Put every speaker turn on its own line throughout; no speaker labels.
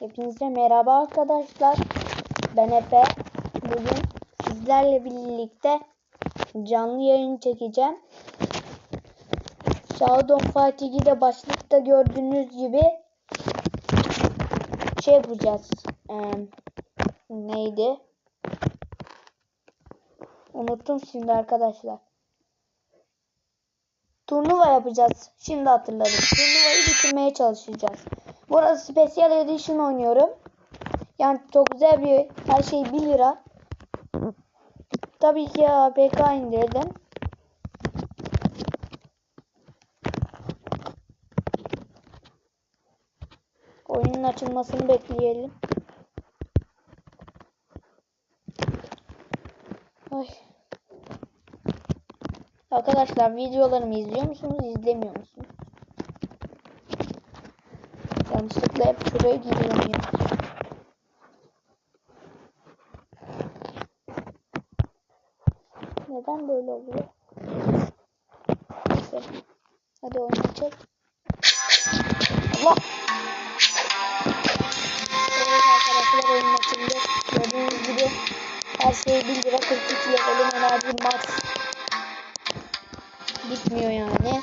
Hepinize merhaba arkadaşlar. Ben Efe. Bugün sizlerle birlikte canlı yayın çekeceğim. Shadow Fight 2'de başlıkta gördüğünüz gibi şey yapacağız. Ee, neydi? Unuttum şimdi arkadaşlar. Turnuva yapacağız. Şimdi hatırladım. Turnuvayı bitirmeye çalışacağız. Burası Special Edition oynuyorum. Yani çok güzel bir her şey 1 lira. Tabii ki APK indirdim. Oyunun açılmasını bekleyelim. Ay. Arkadaşlar videolarımı izliyor musunuz, izlemiyor musunuz? Yanlışlıkla hep şuraya giriyorum ya. Neden böyle oluyor? Neyse. Hadi oyunu çek. Allah! Evet arkadaşlar oyun açıldı. Gördüğünüz gibi her şey 1 lira 42 levelim enerji max. Bitmiyor yani.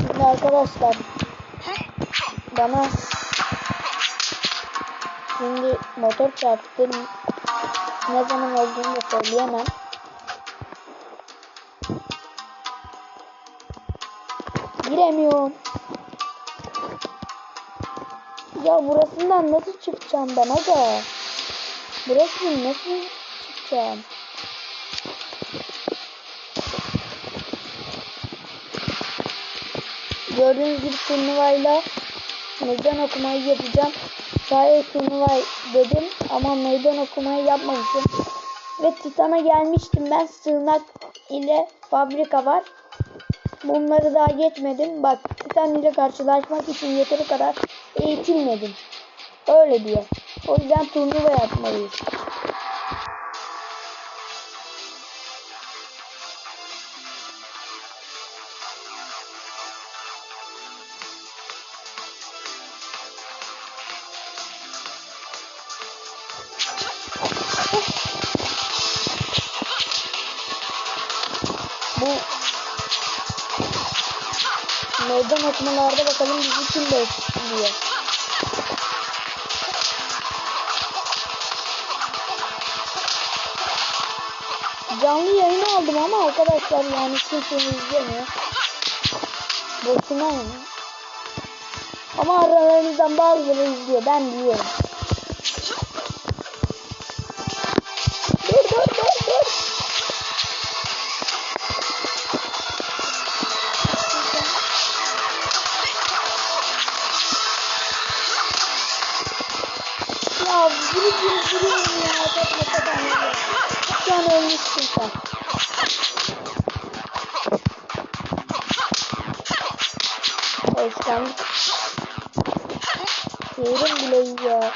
Şimdi arkadaşlar bana şimdi motor çarptı. Ne zaman olduğunu da söyleyemem. Giremiyorum. Ya burasından nasıl çıkacağım ben aga? Burasından nasıl çıkacağım? Gördüğünüz gibi turnuvayla meydan okumayı yapacağım. Şayet turnuva dedim ama meydan okumayı yapmamışım. Ve Titan'a gelmiştim ben. Sığınak ile fabrika var. Bunları daha geçmedim. Bak Titan ile karşılaşmak için yeteri kadar eğitilmedim. Öyle diyor. O yüzden turnuva yapmalıyız. Meydan okumalarda bakalım bizi kim bekliyor. Canlı yayın aldım ama arkadaşlar yani kimse izlemiyor. Boşuna yani. Ama aralarınızdan bazıları izliyor. Ben biliyorum. Ya biri biri biri ya. Kapma ya. Şu an ölmüşsün sen. Eşlendik. Yerim bile iyi ya.